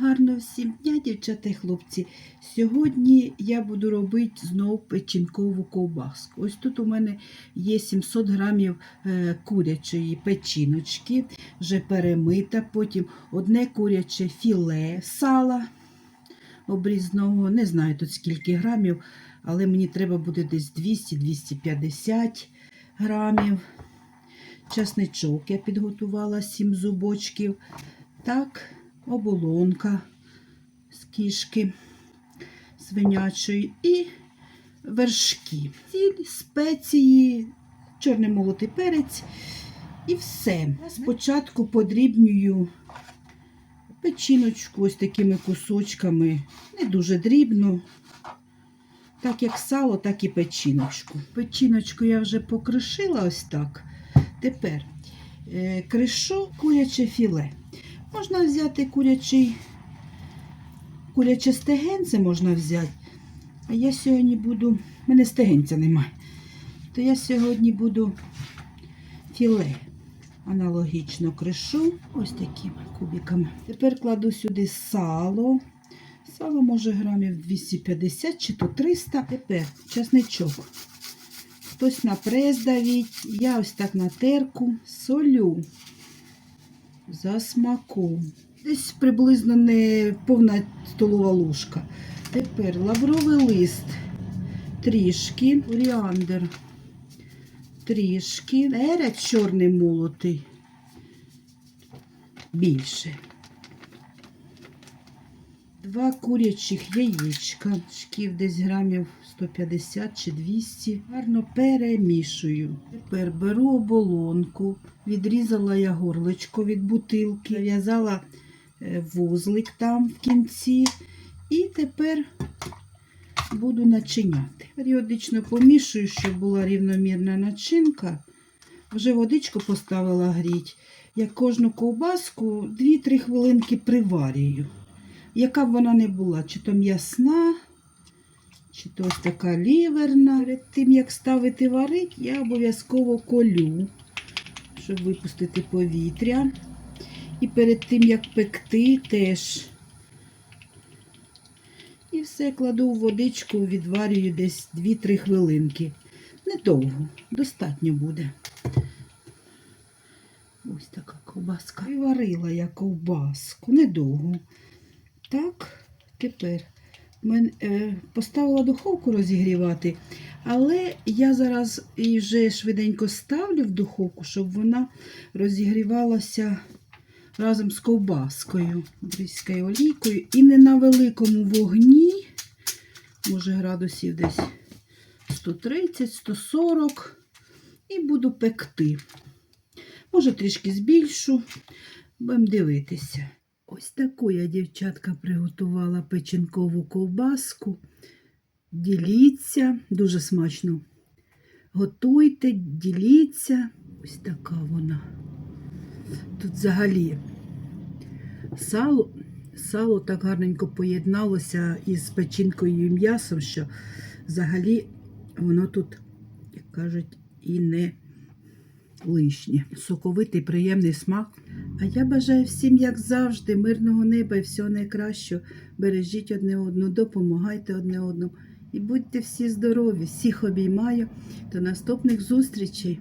Гарно всім дня, дівчата і хлопці. Сьогодні я буду робити знову печінкову ковбаску. Ось тут у мене є 700 грамів е, курячої печіночки, вже перемита. Потім одне куряче філе сала обрізного. Не знаю тут скільки грамів, але мені треба буде десь 200-250 грамів. Часничок я підготувала 7 зубочків. Так, оболонка з кішки свинячої і вершки. Сіль, спеції, чорний молотий перець і все. Спочатку подрібнюю печіночку ось такими кусочками, не дуже дрібно. Так як сало, так і печіночку. Печіночку я вже покришила ось так. Тепер е, кришу куряче філе. Можна взяти курячий, куряче стегенце можна взяти. А я сьогодні буду, в мене стегенця немає. То я сьогодні буду філе. Аналогічно кришу ось такими кубиками. Тепер кладу сюди сало. Сало може грамів 250 чи то 300. Тепер часничок. Хтось на прес давить. Я ось так на терку солю за смаком. Десь приблизно не повна столова ложка. Тепер лавровий лист трішки, оріандр трішки, перець чорний молотий більше. Два курячих яєчка, шків десь грамів 150 чи 200. Гарно перемішую. Тепер беру оболонку, відрізала я горлечко від бутилки, зав'язала е, вузлик там в кінці. І тепер буду начиняти. Періодично помішую, щоб була рівномірна начинка. Вже водичку поставила гріть. Я кожну ковбаску 2-3 хвилинки приварюю. Яка б вона не була, чи то м'ясна, чи то ось така ліверна. Перед тим, як ставити варить, я обов'язково колю, щоб випустити повітря. І перед тим, як пекти, теж. І все кладу у водичку, відварюю десь 2-3 хвилинки. Недовго, достатньо буде. Ось така ковбаска. І варила я ковбаску, недовго. Так, тепер мен, е, поставила духовку розігрівати, але я зараз її вже швиденько ставлю в духовку, щоб вона розігрівалася разом з ковбаскою, бризькою олійкою. І не на великому вогні, може градусів десь 130-140, і буду пекти. Може, трішки збільшу, будемо дивитися. Ось таку я, дівчатка, приготувала печінкову ковбаску. Діліться, дуже смачно. Готуйте, діліться. Ось така вона. Тут взагалі сало, сало так гарненько поєдналося із печінкою і м'ясом, що взагалі воно тут, як кажуть, і не лишнє. Соковитий, приємний смак. А я бажаю всім, як завжди, мирного неба і всього найкращого. Бережіть одне одну, допомагайте одне одному. І будьте всі здорові, всіх обіймаю. До наступних зустрічей!